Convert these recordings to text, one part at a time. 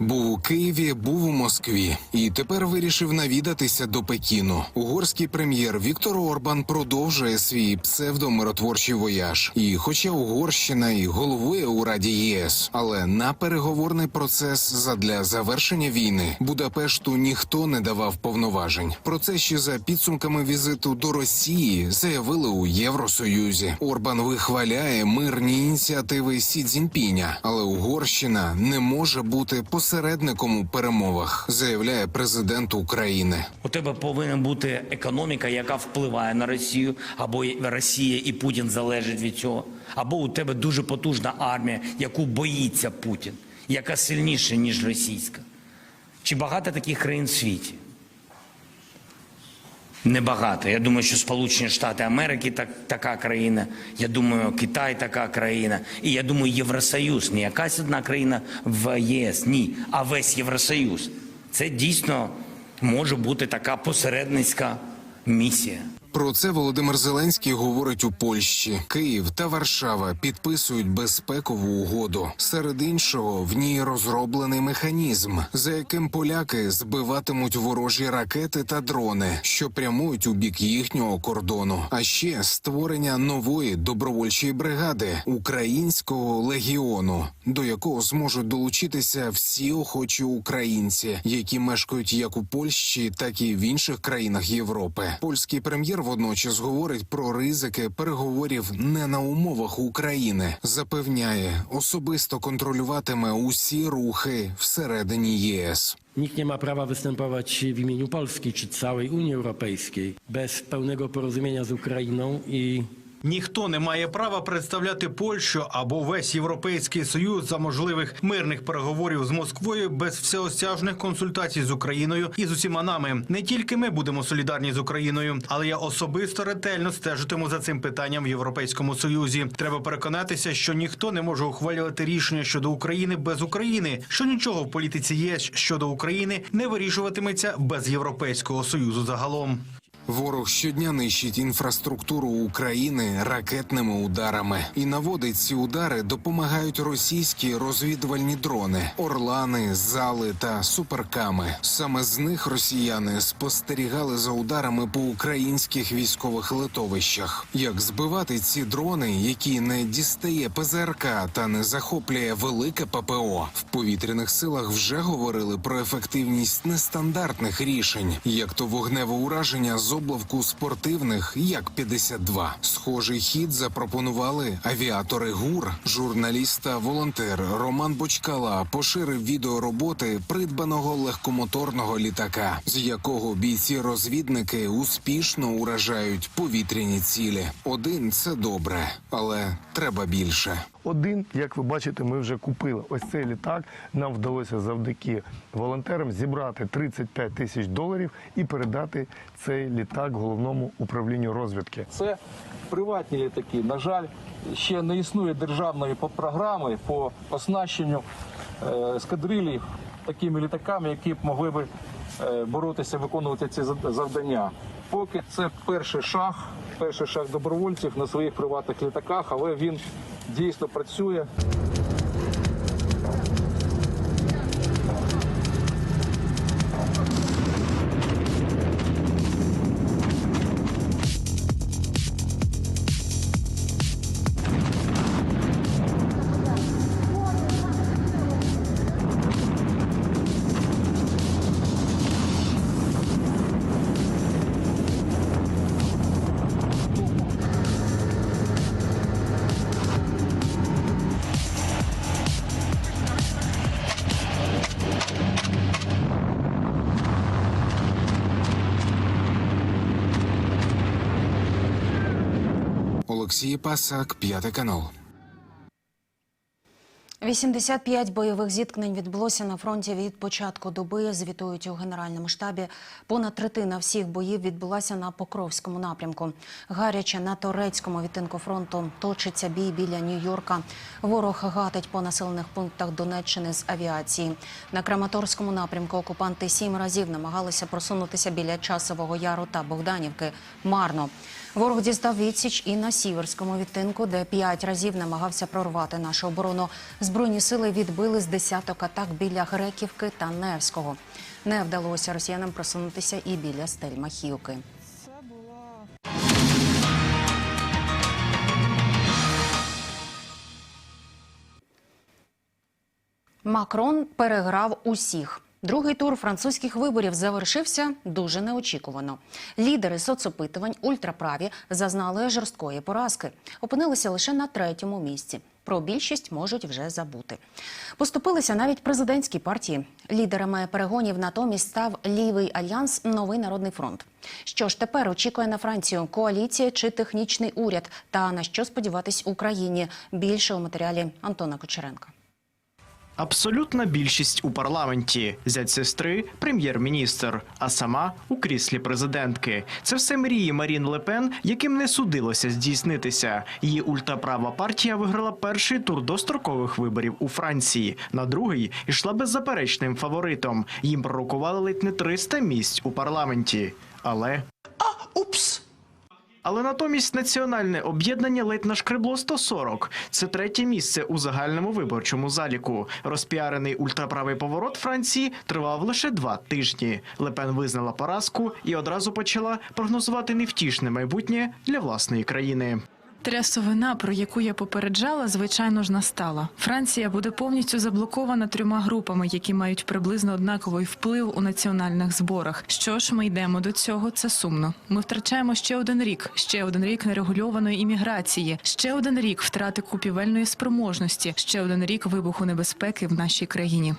Був у Києві, був у Москві, і тепер вирішив навідатися до Пекіну. Угорський прем'єр Віктор Орбан продовжує свій псевдомиротворчий вояж. І, хоча Угорщина і головує у Раді ЄС, але на переговорний процес задля завершення війни Будапешту ніхто не давав повноважень. Про це ще за підсумками візиту до Росії заявили у Євросоюзі. Орбан вихваляє мирні ініціативи Сі Цзіньпіня, але Угорщина не може бути посередником у перемовах, заявляє президент України. У тебе повинна бути економіка, яка впливає на Росію, або Росія і Путін залежить від цього, або у тебе дуже потужна армія, яку боїться Путін, яка сильніша ніж російська. Чи багато таких країн в світі? Небагато. Я думаю, що Сполучені Штати Америки так, така країна. Я думаю, Китай така країна. І я думаю, Євросоюз не якась одна країна в ЄС, ні, а весь Євросоюз. Це дійсно може бути така посередницька місія. Про це Володимир Зеленський говорить у Польщі. Київ та Варшава підписують безпекову угоду. Серед іншого, в ній розроблений механізм, за яким поляки збиватимуть ворожі ракети та дрони, що прямують у бік їхнього кордону. А ще створення нової добровольчої бригади українського легіону, до якого зможуть долучитися всі охочі українці, які мешкають як у Польщі, так і в інших країнах Європи. Польський прем'єр водночас говорить про ризики переговорів не на умовах України. Запевняє, особисто контролюватиме усі рухи всередині ЄС. Nikt nie ma prawa występować w imieniu Polski czy całej Unii Europejskiej bez pełnego porozumienia z Ukrainą i Ніхто не має права представляти Польщу або весь європейський союз за можливих мирних переговорів з Москвою без всеосяжних консультацій з Україною і з усіма нами. Не тільки ми будемо солідарні з Україною, але я особисто ретельно стежитиму за цим питанням в Європейському Союзі. Треба переконатися, що ніхто не може ухвалювати рішення щодо України без України, що нічого в політиці ЄС щодо України не вирішуватиметься без Європейського союзу загалом. Ворог щодня нищить інфраструктуру України ракетними ударами, і наводить ці удари допомагають російські розвідувальні дрони, орлани, зали та суперками. Саме з них росіяни спостерігали за ударами по українських військових литовищах. Як збивати ці дрони, які не дістає ПЗРК та не захоплює велике ППО? В повітряних силах вже говорили про ефективність нестандартних рішень, як то вогневе ураження з облавку спортивних як 52 Схожий хід запропонували авіатори ГУР. Журналіст та волонтер Роман Бочкала поширив відео роботи придбаного легкомоторного літака, з якого бійці-розвідники успішно уражають повітряні цілі. Один це добре, але треба більше. Один, як ви бачите, ми вже купили. Ось цей літак. Нам вдалося завдяки волонтерам зібрати 35 тисяч доларів і передати цей літак головному управлінню розвідки. Це приватні літаки. На жаль, ще не існує державної програми по оснащенню е, ескадрилів такими літаками, які б могли би е, боротися, виконувати ці завдання. Поки це перший шаг, перший шаг добровольців на своїх приватних літаках, але він дійсно працює. Олексій Пасак, п'ятий канал. 85 бойових зіткнень відбулося на фронті від початку доби. Звітують у генеральному штабі. Понад третина всіх боїв відбулася на Покровському напрямку. Гаряче на турецькому відтинку фронту точиться бій біля Нью-Йорка. Ворог гатить по населених пунктах Донеччини з авіації. На Краматорському напрямку окупанти сім разів намагалися просунутися біля Часового Яру та Богданівки. Марно. Ворог дістав відсіч і на сіверському відтинку, де п'ять разів намагався прорвати нашу оборону. Збройні сили відбили з десяток атак біля Греківки та Невського. Не вдалося росіянам просунутися і біля Стельмахівки. Макрон переграв усіх. Другий тур французьких виборів завершився дуже неочікувано. Лідери соцопитувань ультраправі зазнали жорсткої поразки. Опинилися лише на третьому місці. Про більшість можуть вже забути. Поступилися навіть президентські партії. Лідерами перегонів натомість став лівий альянс Новий народний фронт. Що ж тепер очікує на Францію коаліція чи технічний уряд? Та на що сподіватись Україні? Більше у матеріалі Антона Кучеренка. Абсолютна більшість у парламенті, зять сестри, прем'єр-міністр, а сама у кріслі президентки. Це все мрії Марін Лепен, яким не судилося здійснитися. Її ультраправа партія виграла перший тур дострокових виборів у Франції. На другий йшла беззаперечним фаворитом. Їм пророкували ледь не 300 місць у парламенті. Але! Але натомість національне об'єднання ледь нашкребло 140. Це третє місце у загальному виборчому заліку. Розпіарений ультраправий поворот Франції тривав лише два тижні. Лепен визнала поразку і одразу почала прогнозувати невтішне майбутнє для власної країни. Трясовина, про яку я попереджала, звичайно ж настала. Франція буде повністю заблокована трьома групами, які мають приблизно однаковий вплив у національних зборах. Що ж, ми йдемо до цього. Це сумно. Ми втрачаємо ще один рік, ще один рік нерегульованої імміграції, ще один рік втрати купівельної спроможності, ще один рік вибуху небезпеки в нашій країні.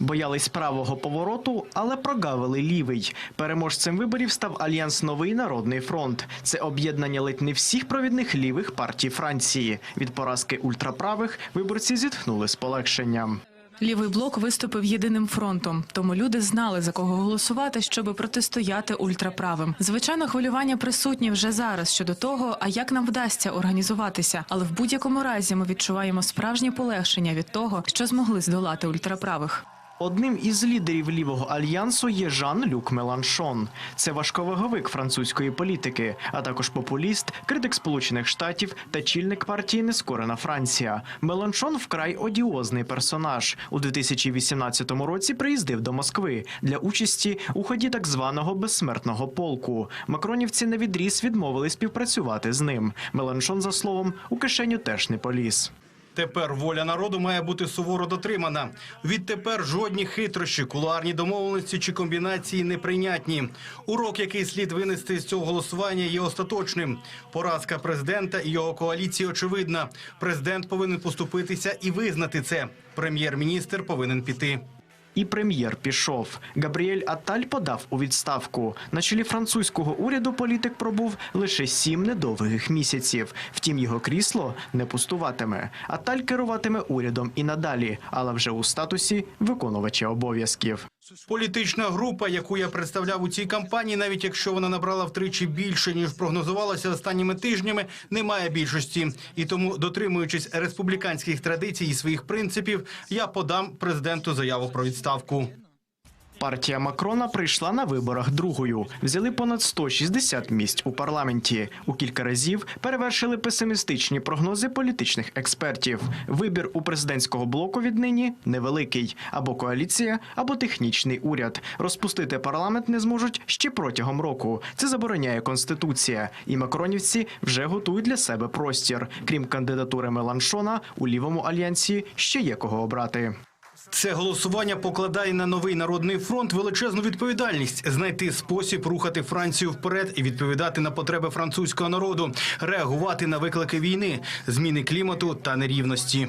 Боялись правого повороту, але прогавили лівий. Переможцем виборів став альянс Новий народний фронт. Це об'єднання ледь не всіх провідних лівих партій Франції. Від поразки ультраправих виборці зітхнули з полегшенням. Лівий блок виступив єдиним фронтом, тому люди знали за кого голосувати, щоб протистояти ультраправим. Звичайно, хвилювання присутні вже зараз щодо того, а як нам вдасться організуватися. Але в будь-якому разі ми відчуваємо справжнє полегшення від того, що змогли здолати ультраправих. Одним із лідерів лівого альянсу є Жан-Люк Меланшон. Це важковаговик французької політики, а також популіст, критик Сполучених Штатів та чільник партії Нескорена Франція. Меланшон вкрай одіозний персонаж. У 2018 році приїздив до Москви для участі у ході так званого безсмертного полку. Макронівці на відріз відмовили співпрацювати з ним. Меланшон, за словом, у кишеню теж не поліз. Тепер воля народу має бути суворо дотримана. Відтепер жодні хитрощі, кулуарні домовленості чи комбінації неприйнятні. Урок, який слід винести з цього голосування, є остаточним. Поразка президента і його коаліції очевидна. Президент повинен поступитися і визнати це. Прем'єр-міністр повинен піти. І прем'єр пішов. Габріель Аталь подав у відставку. На чолі французького уряду політик пробув лише сім недовгих місяців. Втім, його крісло не пустуватиме. Аталь керуватиме урядом і надалі, але вже у статусі виконувача обов'язків. Політична група, яку я представляв у цій кампанії, навіть якщо вона набрала втричі більше ніж прогнозувалося останніми тижнями, не має більшості. І тому, дотримуючись республіканських традицій і своїх принципів, я подам президенту заяву про відставку. Партія Макрона прийшла на виборах другою. Взяли понад 160 місць у парламенті. У кілька разів перевершили песимістичні прогнози політичних експертів. Вибір у президентського блоку віднині невеликий: або коаліція, або технічний уряд. Розпустити парламент не зможуть ще протягом року. Це забороняє конституція. І макронівці вже готують для себе простір. Крім кандидатури Меланшона, у лівому альянсі ще є кого обрати. Це голосування покладає на новий народний фронт величезну відповідальність знайти спосіб рухати Францію вперед і відповідати на потреби французького народу, реагувати на виклики війни, зміни клімату та нерівності.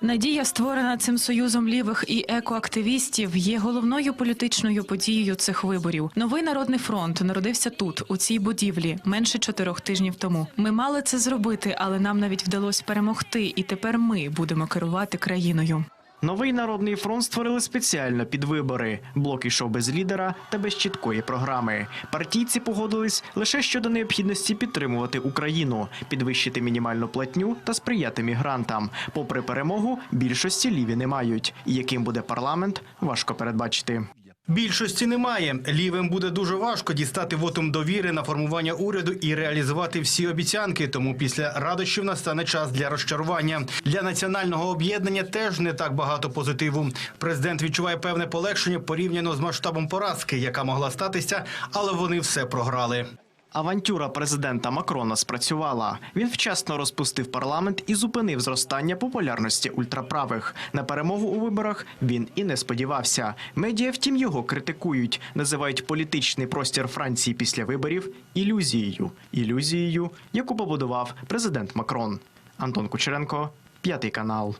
Надія, створена цим союзом лівих і екоактивістів, є головною політичною подією цих виборів. Новий народний фронт народився тут, у цій будівлі, менше чотирьох тижнів тому. Ми мали це зробити, але нам навіть вдалося перемогти, і тепер ми будемо керувати країною. Новий народний фронт створили спеціально під вибори. Блок ішов без лідера та без чіткої програми. Партійці погодились лише щодо необхідності підтримувати Україну, підвищити мінімальну платню та сприяти мігрантам. Попри перемогу, більшості ліві не мають. Яким буде парламент, важко передбачити. Більшості немає. Лівим буде дуже важко дістати вотум довіри на формування уряду і реалізувати всі обіцянки. Тому після радощів настане час для розчарування. Для національного об'єднання теж не так багато позитиву. Президент відчуває певне полегшення порівняно з масштабом поразки, яка могла статися, але вони все програли. Авантюра президента Макрона спрацювала. Він вчасно розпустив парламент і зупинив зростання популярності ультраправих. На перемогу у виборах він і не сподівався. Медіа, втім, його критикують, називають політичний простір Франції після виборів ілюзією. Ілюзією, яку побудував президент Макрон. Антон Кучеренко, п'ятий канал.